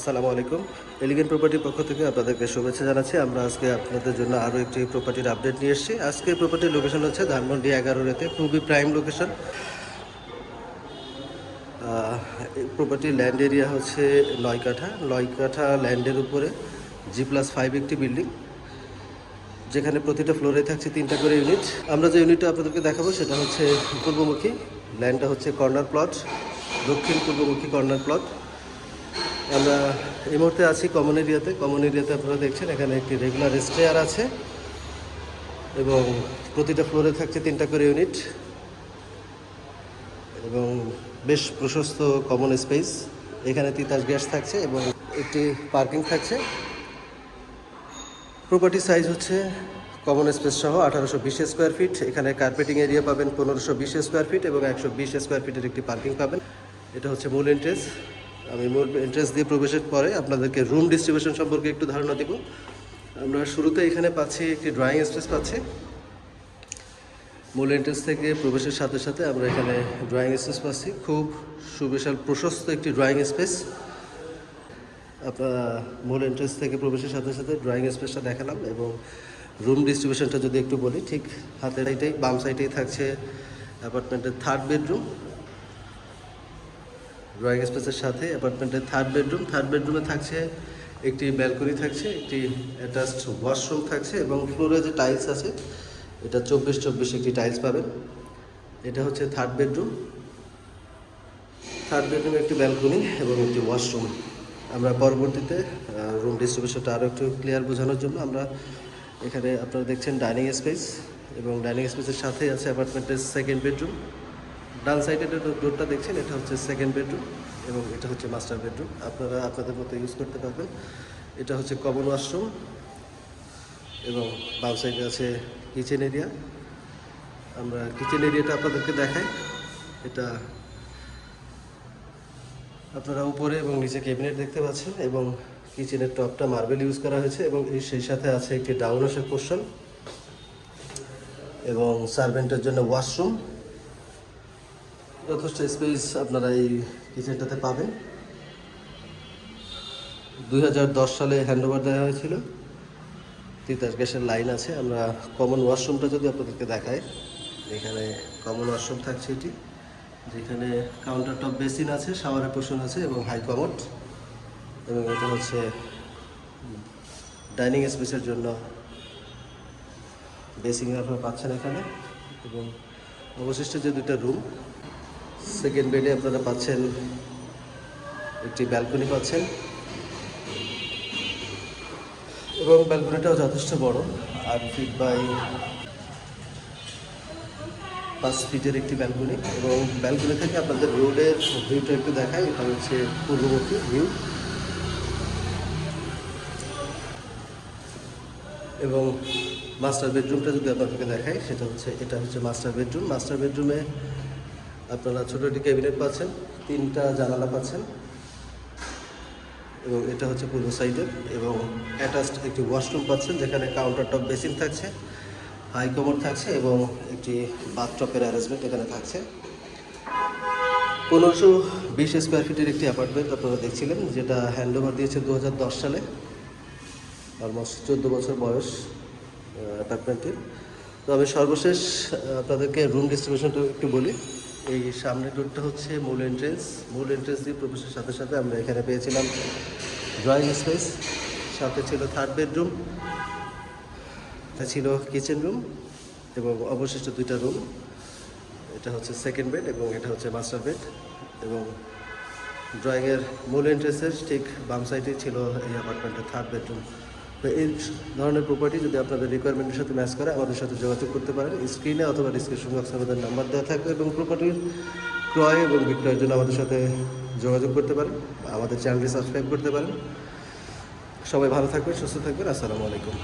আসসালামু আলাইকুম। এলিগেন প্রপার্টির পক্ষ থেকে আপনাদেরকে শুভেচ্ছা জানাচ্ছি। আমরা আজকে আপনাদের জন্য আরও একটি প্রপার্টির আপডেট নিয়ে এসেছি। আজকে প্রপার্টির লোকেশন হচ্ছে ধানমন্ডি এগারো রেতে, খুবই প্রাইম লোকেশন প্রপার্টির ল্যান্ড এরিয়া হচ্ছে নয় কাঠা নয় কাঠা ল্যান্ডের উপরে জি প্লাস ফাইভ একটি বিল্ডিং যেখানে প্রতিটা ফ্লোরে থাকছে তিনটা করে ইউনিট আমরা যে ইউনিটটা আপনাদেরকে দেখাবো সেটা হচ্ছে পূর্বমুখী। ল্যান্ডটা হচ্ছে কর্নার প্লট দক্ষিণ পূর্বমুখী কর্নার প্লট আমরা এই মুহূর্তে আছি কমন এরিয়াতে। কমন এরিয়াতে আপনারা দেখছেন, এখানে একটি রেগুলার স্টেয়ার আছে এবং প্রতিটা ফ্লোরে থাকছে তিনটা করে ইউনিট এবং বেশ প্রশস্ত কমন স্পেস এখানে তিতাস গ্যাস থাকছে এবং একটি পার্কিং থাকছে। প্রপার্টি সাইজ হচ্ছে কমন স্পেস সহ আঠারোশো বিশ স্কোয়ার ফিট এখানে কার্পেটিং এরিয়া পাবেন পনেরোশো বিশ স্কোয়ার ফিট এবং একশো বিশ স্কোয়ার ফিটের একটি পার্কিং পাবেন। এটা হচ্ছে মূল এন্ট্রেন্স আমি মূল এন্ট্রেন্স দিয়ে প্রবেশের পরে আপনাদেরকে রুম ডিস্ট্রিবিউশন সম্পর্কে একটু ধারণা দেব। আমরা শুরুতে এখানে পাচ্ছি একটি ড্রয়িং স্পেস পাচ্ছি। মূল এন্ট্রেন্স থেকে প্রবেশের সাথে সাথে আমরা এখানে ড্রয়িং স্পেস পাচ্ছি। খুব সুবিশাল, প্রশস্ত একটি ড্রয়িং স্পেস আপনারা মূল এন্ট্রেন্স থেকে প্রবেশের সাথে সাথে ড্রয়িং স্পেসটা দেখালাম এবং রুম ডিস্ট্রিবিউশনটা যদি একটু বলি, ঠিক হাতের সাইডেই বাম সাইডেই থাকছে অ্যাপার্টমেন্টের থার্ড বেডরুম ড্রয়িং স্পেসের সাথে অ্যাপার্টমেন্টের থার্ড বেডরুম। থার্ড বেডরুমে থাকছে একটি ব্যালকনি থাকছে, একটি অ্যাটাচড ওয়াশরুম থাকছে এবং ফ্লোরে যে টাইলস আছে, এটা চব্বিশ চব্বিশ একটি টাইলস পাবেন। এটা হচ্ছে থার্ড বেডরুম। থার্ড বেডরুমে একটি ব্যালকনি এবং একটি ওয়াশরুম। আমরা পরবর্তীতে রুম ডিস্ট্রিবিউশনটা আরও একটু ক্লিয়ার বোঝানোর জন্য আমরা এখানে আপনারা দেখছেন ডাইনিং স্পেস এবং ডাইনিং স্পেসের সাথেই আছে অ্যাপার্টমেন্টের সেকেন্ড বেডরুম ডান সাইডে ডোরটা দেখছেন, এটা হচ্ছে সেকেন্ড বেডরুম এবং এটা হচ্ছে মাস্টার বেডরুম আপনারা আপনাদের মতো ইউজ করতে পারবেন। এটা হচ্ছে কমন ওয়াশরুম এবং বাম সাইডে আছে কিচেন এরিয়া আমরা কিচেন এরিয়াটা আপনাদেরকে দেখাই। এটা আপনারা উপরে এবং নিচে ক্যাবিনেট দেখতে পাচ্ছেন এবং কিচেনের টপটা মার্বেল ইউজ করা হয়েছে এবং সেই সাথে আছে একটি ডাউনসের পোর্শন এবং সার্ভেন্টের জন্য ওয়াশরুম যথেষ্ট স্পেস আপনারা এই কিচেনটাতে পাবেন। দুই হাজার দশ সালে হ্যান্ডওভার দেওয়া হয়েছিল। তিতাস গ্যাসের লাইন আছে। আমরা কমন ওয়াশরুমটা যদি আপনাদেরকে দেখাই, এখানে কমন ওয়াশরুম থাকছে এটি, যেখানে কাউন্টার টপ বেসিন আছে শাওয়ারের পোর্শন আছে এবং হাই কমোড এবং এটা হচ্ছে ডাইনিং স্পেসের জন্য বেসিং আপনারা পাচ্ছেন এখানে। এবং অবশিষ্ট যে দুটো রুম সেকেন্ড বেডে আপনারা পাচ্ছেন একটি ব্যালকনি পাচ্ছেন। এবং ব্যালকনিটাও যথেষ্ট বড়, আট ফিট বাই পাঁচ ফিটের একটি ব্যালকনি এবং ব্যালকনি থেকে আপনাদের রোডের ভিউটা একটু দেখায় এটা হচ্ছে পূর্ববর্তী ভিউ এবং মাস্টার বেডরুমটা যদি আপনাদেরকে দেখাই, সেটা হচ্ছে, এটা হচ্ছে মাস্টার বেডরুম মাস্টার বেডরুমে আপনারা ছোটো একটি ক্যাবিনেট পাচ্ছেন, তিনটা জানালা পাচ্ছেন, এবং এটা হচ্ছে পূর্ব সাইডের, এবং অ্যাটাচড একটি ওয়াশরুম পাচ্ছেন, যেখানে কাউন্টার টপ বেসিন থাকছে হাই কমোড থাকছে, এবং একটি বাথটপের অ্যারেঞ্জমেন্ট এখানে থাকছে। পনেরোশো বিশ স্কোয়ার ফিটের একটি অ্যাপার্টমেন্ট আপনারা দেখছিলেন, যেটা হ্যান্ডওভার দিয়েছে দু হাজার দশ সালে অলমোস্ট চোদ্দ বছর বয়স অ্যাপার্টমেন্টের তো আমি সর্বশেষ আপনাদেরকে রুম ডিস্ট্রিবিউশনটা একটু বলি। এই সামনের ডোরটা হচ্ছে মূল এন্ট্রেন্স মূল এন্ট্রেন্স দিয়ে প্রবেশের সাথে সাথে আমরা এখানে পেয়েছিলাম ড্রয়িং স্পেস সাথে ছিল থার্ড বেডরুম ছিল কিচেন রুম এবং অবশিষ্ট দুইটা রুম এটা হচ্ছে সেকেন্ড বেড এবং এটা হচ্ছে মাস্টার বেড এবং ড্রয়িংয়ের মূল এন্ট্রেন্সের ঠিক বাম সাইডে ছিল এই অ্যাপার্টমেন্টের থার্ড বেডরুম তো এই ধরনের প্রপার্টি যদি আপনাদের রিকোয়ারমেন্টের সাথে ম্যাচ করে, আমাদের সাথে যোগাযোগ করতে পারেন। স্ক্রিনে অথবা ডিসক্রিপশন বক্সে আমাদের নাম্বার দেওয়া থাকবে এবং প্রপার্টির ক্রয় এবং বিক্রয়ের জন্য আমাদের সাথে যোগাযোগ করতে পারেন। আমাদের চ্যানেলটি সাবস্ক্রাইব করতে পারেন। সবাই ভালো থাকবেন, সুস্থ থাকবেন। আসসালামু আলাইকুম।